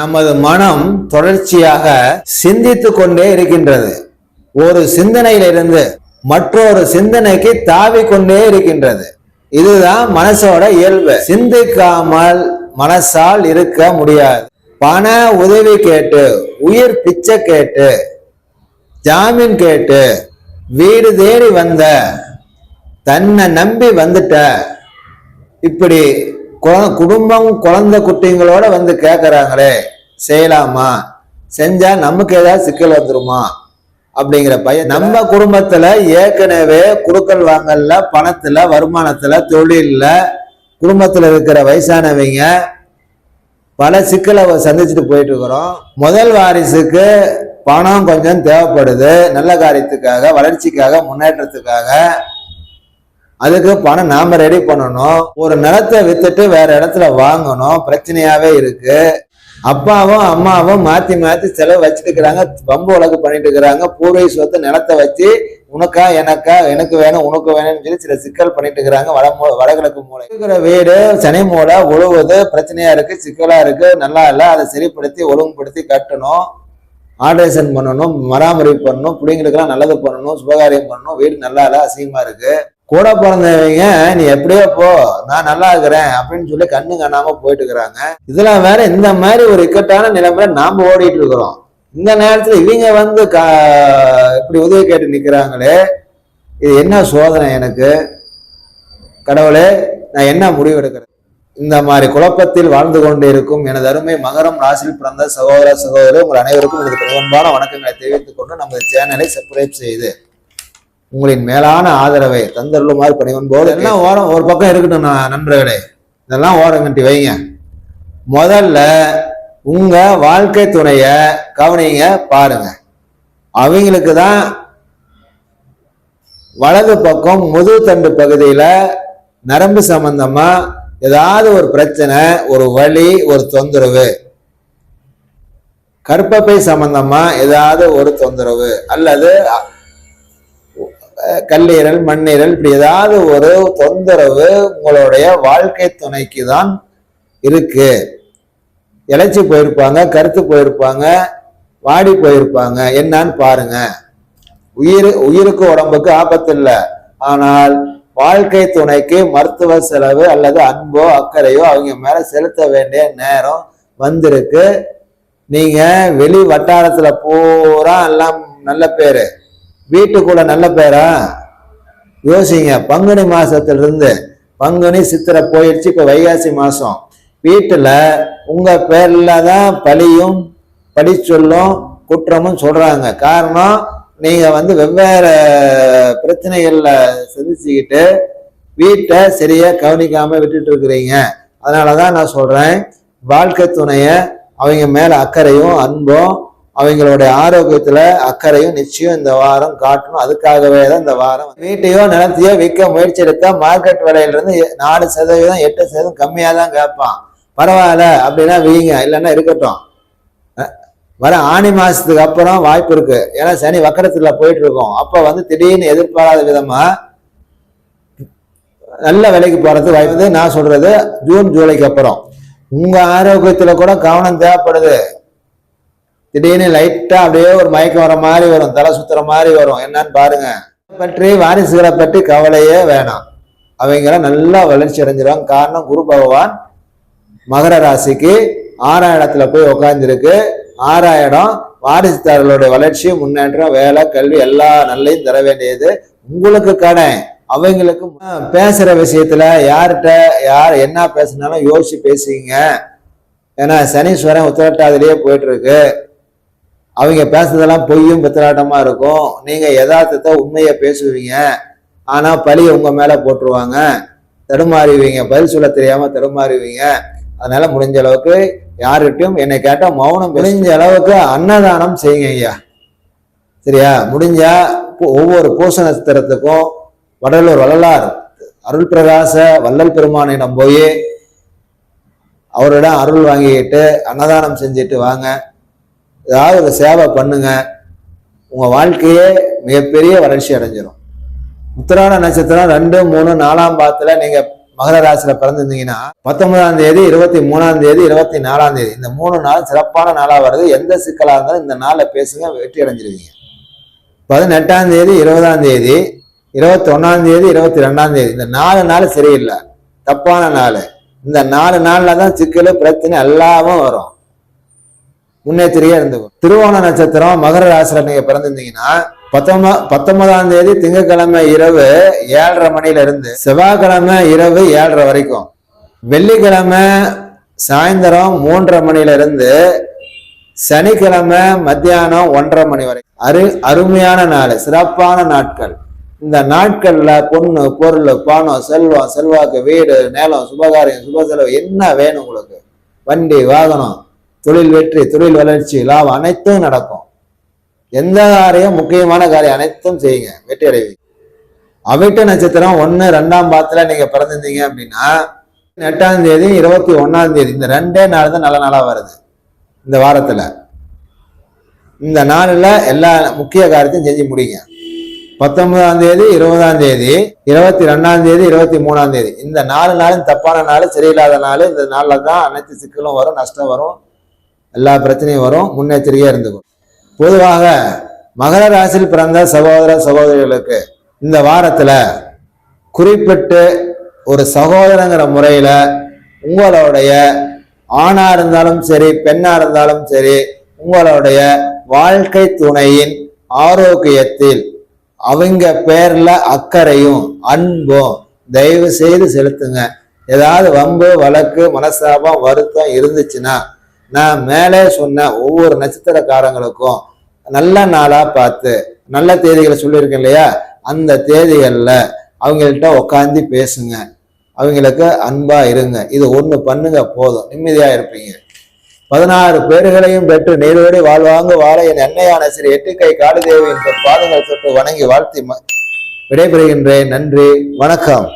நமது மனம் தொடர்ச்சியாக சிந்தித்து கொண்டே இருக்கின்றது. ஒரு சிந்தனையிலிருந்து மற்றொரு சிந்தனைக்கு தாவி கொண்டே இருக்கின்றது. இதுதான் மனசோட இயல்பு. சிந்திக்காமல் மனசால் இருக்க முடியாது. பண உதவி கேட்டு உயிர் பிச்சை கேட்டு ஜாமீன் கேட்டு வீடு தேடி வந்த தன்னை நம்பி வந்துட்ட இப்படி குடும்பம் குழந்தை குட்டிங்களோட வந்து கேட்குறாங்களே செய்யலாமா? செஞ்சா நமக்கு ஏதாவது சிக்கல் வந்துருமா? அப்படிங்கிற பையன் நம்ம குடும்பத்துல ஏற்கனவே குடுக்கல் வாங்கல்ல பணத்துல வருமானத்துல தொழில்ல குடும்பத்துல இருக்கிற வயசானவங்க பல சிக்கலை சந்திச்சுட்டு போயிட்டு இருக்கிறோம். முதல் வாரிசுக்கு பணம் கொஞ்சம் தேவைப்படுது. நல்ல காரியத்துக்காக வளர்ச்சிக்காக முன்னேற்றத்துக்காக. அதுக்கு பணம் நாம ரெடி பண்ணணும். ஒரு நிலத்தை வித்துட்டு வேற இடத்துல வாங்கணும். பிரச்சனையாவே இருக்கு. அப்பாவும் அம்மாவும் மாத்தி மாத்தி செலவு வச்சுட்டு இருக்கிறாங்க பம்பு உலகு பண்ணிட்டு இருக்கிறாங்க பூர்வை சொத்து நிலத்தை வச்சு உனக்கா எனக்கா எனக்கு வேணும் உனக்கு வேணும்னு சொல்லி சில சிக்கல் பண்ணிட்டு இருக்கிறாங்க வட மூ- வடகிழக்கு மூலை இருக்கிற வீடு சனி மூலை உழுவுது பிரச்சனையா இருக்கு சிக்கலா இருக்கு நல்லா இல்லை அதை சரிப்படுத்தி ஒழுங்குபடுத்தி கட்டணும். ஆல்ட்ரேஷன் பண்ணணும் மராமரி பண்ணணும் பிள்ளைங்களுக்கெல்லாம் நல்லது பண்ணணும் சுபகாரியம் பண்ணணும். வீடு நல்லா இல்லை அசிங்கமா இருக்கு. கூட பிறந்தவங்க நீ எப்படியோ போ நான் நல்லா இருக்கிறேன் அப்படின்னு சொல்லி கண்ணு காணாம போயிட்டு இருக்கிறாங்க இதெல்லாம் வேற இந்த மாதிரி ஒரு இக்கட்டான நிலைமையில நாம ஓடிட்டு இருக்கிறோம் இந்த நேரத்துல இவங்க வந்து கா இப்படி உதவி கேட்டு நிக்கிறாங்களே இது என்ன சோதனை எனக்கு? கடவுளே நான் என்ன முடிவு எடுக்கிறேன் இந்த மாதிரி குழப்பத்தில் வாழ்ந்து கொண்டு இருக்கும் எனது அருமை மகரம் ராசியில் பிறந்த சகோதர சகோதரர் உங்கள் அனைவருக்கும் எனது அன்பான வணக்கங்களை தெரிவித்துக் கொண்டு நமது சேனலை சப்ஸ்கிரைப் செய்து உங்களின் மேலான ஆதரவை தந்தருளுமாறு பணிவன்போடு எல்லாம் ஓரம் ஒரு பக்கம் இருக்கட்டும் நான் நண்பர்களே. இதெல்லாம் ஓரம் கட்டி வைங்க. முதல்ல உங்க வாழ்க்கை துணைய கவனிங்க பாருங்க. அவங்களுக்கு தான் வலது பக்கம் முதுகு தண்டு பகுதியில நரம்பு சம்பந்தமா ஏதாவது ஒரு பிரச்சனை ஒரு வழி ஒரு தொந்தரவு. கற்பப்பை சம்பந்தமா ஏதாவது ஒரு தொந்தரவு அல்லது கல்லீரல் மண்ணீரல் இப்படி ஏதாவது ஒரு தொந்தரவு உங்களுடைய வாழ்க்கை துணைக்கு தான் இருக்கு. இழைச்சி போயிருப்பாங்க கருத்து போயிருப்பாங்க வாடி போயிருப்பாங்க. என்னன்னு பாருங்க. உயிர் உயிருக்கு உடம்புக்கு ஆபத்து இல்லை ஆனால் வாழ்க்கை துணைக்கு மருத்துவ செலவு அல்லது அன்போ அக்கறையோ அவங்க மேல செலுத்த வேண்டிய நேரம் வந்திருக்கு. நீங்க வெளி வட்டாரத்துல பூரா எல்லாம் நல்ல பேரு. வீட்டுக்குள்ள நல்ல பேரா? யோசிங்க. பங்குனி மாசத்துல இருந்து பங்குனி சித்திரை போயிடுச்சு இப்ப வைகாசி மாசம். வீட்டுல உங்க பேர்ல தான் பழியும் பழி சொல்லும் குற்றமும் சொல்றாங்க. காரணம் நீங்க வந்து வெவ்வேறு பிரச்சனைகள்ல சந்திச்சுக்கிட்டு வீட்டை சரியா கவனிக்காம விட்டுட்டு இருக்கிறீங்க. அதனாலதான் நான் சொல்றேன் வாழ்க்கை துணைய அவங்க மேல அக்கறையும் அன்பும் அவங்களுடைய ஆரோக்கியத்துல அக்கறையும் நிச்சயம் இந்த வாரம் காட்டணும். அதுக்காகவே தான் இந்த வாரம் வீட்டையோ நிலத்தையோ விற்க முயற்சி எடுத்தா மார்க்கெட் விலையில இருந்து நாலு சதவீதம் எட்டு சதவீதம் கம்மியா தான் கேட்பான். பரவாயில்ல அப்படின்னா வீங்க. இல்லைன்னா இருக்கட்டும். வர ஆணி மாசத்துக்கு அப்புறம் வாய்ப்பு இருக்கு. ஏன்னா சனி வக்கரத்துல போயிட்டு இருக்கோம் அப்ப வந்து திடீர்னு எதிர்பாராத விதமா நல்ல விலைக்கு போறது வாய்ப்பு. நான் சொல்றது ஜூன் ஜூலைக்கு அப்புறம். உங்க ஆரோக்கியத்துல கூட கவனம் தேவைப்படுது. திடீர்னு லைட்டா அப்படியே ஒரு மயக்கம் வர மாதிரி வரும். தலை சுத்துற மாதிரி வரும். என்னன்னு பாருங்க. பற்றி வாரிசுகளை பற்றி கவலையே வேணாம். அவங்கள நல்லா வளர்ச்சி அடைஞ்சிருவாங்க. காரணம் குரு பகவான் மகர ராசிக்கு ஆறாம் இடத்துல போய் உட்காந்துருக்கு ஆறாம் இடம் வாரிசுதாரர்களுடைய வளர்ச்சி முன்னேற்றம் வேலை கல்வி எல்லா நல்லையும் தர வேண்டியது உங்களுக்கு கடன் அவங்களுக்கு பேசுகிற பேசுற விஷயத்துல யார்கிட்ட யார் என்ன பேசினாலும் யோசிச்சு பேசுங்க ஏன்னா சனீஸ்வரன் உத்தரட்டாதிலேயே போயிட்டு இருக்கு. அவங்க பேசுறதெல்லாம் பொய்யும் பித்தலாட்டமா இருக்கும். நீங்க யதார்த்தத்தை உண்மையை பேசுவீங்க. ஆனா பழியை உங்க மேல போட்டுருவாங்க. தடுமாறுவீங்க பதில் சொல்ல தெரியாம தடுமாறுவீங்க அதனால முடிஞ்ச அளவுக்கு யார்கிட்டயும் என்னை கேட்டால் மௌனம் முடிஞ்ச அளவுக்கு அன்னதானம் செய்யுங்க ஐயா. சரியா? முடிஞ்சா ஒவ்வொரு பூச நட்சத்திரத்துக்கும் வடலூர் வள்ளலார் அருள் பிரகாச வள்ளல் பெருமானிடம் போய் அவரிடம் அருள் வாங்கிக்கிட்டு அன்னதானம் செஞ்சுட்டு வாங்க. ஏதாவது ஒரு சேவை பண்ணுங்க. உங்கள் வாழ்க்கையே மிகப்பெரிய வளர்ச்சி அடைஞ்சிடும் உத்திராட நட்சத்திரம் ரெண்டு மூணு நாலாம் பாத்துல நீங்கள் மகர ராசியில் பிறந்திருந்தீங்கன்னா பத்தொன்பதாம் தேதி இருபத்தி மூணாம் தேதி இருபத்தி நாலாம் தேதி. இந்த மூணு நாள் சிறப்பான நாளாக வருது. எந்த சிக்கலாக இருந்தாலும் இந்த நாளில் பேசுங்க வெற்றி அடைஞ்சிருவீங்க. பதினெட்டாம் தேதி இருபதாம் தேதி இருபத்தி ஒன்றாம் தேதி இருபத்தி ரெண்டாம் தேதி. இந்த நாலு நாள் சரியில்லை. தப்பான நாள். இந்த நாலு நாளில் தான் சிக்கல் பிரச்சனை எல்லாமே வரும். முன்னெச்சரிக்கையா இருந்துக்கும் திருவோண நட்சத்திரம் மகர ராசியில நீங்க பிறந்திருந்தீங்கன்னா பத்தொன்பது பத்தொன்பதாம் தேதி திங்கட்கிழமை இரவு ஏழரை மணில இருந்து செவ்வாய்க்கிழமை இரவு ஏழரை வரைக்கும். வெள்ளிக்கிழமை சாயந்தரம் மூன்றரை மணில இருந்து சனிக்கிழமை மத்தியானம் ஒன்றரை மணி வரை. அரு அருமையான நாள் சிறப்பான நாட்கள். இந்த நாட்கள்ல பொண்ணு பொருள் பணம் செல்வம் செல்வாக்கு வீடு நிலம் சுபகாரியம் சுப செலவு என்ன வேணும் உங்களுக்கு? வண்டி வாகனம் தொழில் வெற்றி தொழில் வளர்ச்சி லாபம் அனைத்தும் நடக்கும். எந்த காரியம் முக்கியமான காரியம் அனைத்தும் செய்யுங்க. வெற்றி அடைவீங்க. அவிட்ட நட்சத்திரம் ஒன்று ரெண்டாம் பாத்துல நீங்க பிறந்திருந்தீங்க அப்படின்னா எட்டாம் தேதி இருபத்தி ஒன்னாம் தேதி இந்த ரெண்டே நாள் தான் நல்ல நாளாக வருது. இந்த வாரத்துல. இந்த நாளில் எல்லா முக்கிய காரியத்தையும் செஞ்சு முடிங்க. பத்தொன்பதாம் தேதி இருபதாம் தேதி இருபத்தி ரெண்டாம் தேதி இருபத்தி மூணாம் தேதி. இந்த நாலு நாளும் தப்பான நாள் சரியில்லாத நாள் இந்த நாளில் தான் அனைத்து சிக்கலும் வரும் நஷ்டம் வரும். எல்லா பிரச்சனையும் வரும் முன்னெச்சரிக்கையாக இருந்துக்கும் பொதுவாக மகர ராசியில் பிறந்த சகோதர சகோதரிகளுக்கு இந்த வாரத்தில் குறிப்பிட்டு ஒரு சகோதரங்கிற முறையில் உங்களுடைய ஆணாக இருந்தாலும் சரி பெண்ணாக இருந்தாலும் சரி உங்களுடைய வாழ்க்கை துணையின் ஆரோக்கியத்தில் அவங்க பேரில் அக்கறையும் அன்பும் தயவு செய்து செலுத்துங்க. ஏதாவது வம்பு வழக்கு மனஸ்தாபம் வருத்தம் இருந்துச்சுன்னா நான் மேலே சொன்ன ஒவ்வொரு நட்சத்திரக்காரங்களுக்கும் நல்ல நாளாக பார்த்து நல்ல தேதிகளை சொல்லியிருக்கேன் இல்லையா? அந்த தேதிகளில் அவங்கள்ட்ட உட்காந்து பேசுங்க. அவங்களுக்கு அன்பாக இருங்க. இது ஒன்று பண்ணுங்க போதும். நிம்மதியாக இருப்பீங்க. பதினாறு பேர்களையும் பெற்று நீரோடி வாழ்வாங்க வாழ என் எண்ணெயான சிறு எட்டுக்கை காளிதேவி என்ற பாதங்கள் தொட்டு வணங்கி வாழ்த்தி ம- விடைபெறுகின்றேன். நன்றி. வணக்கம்.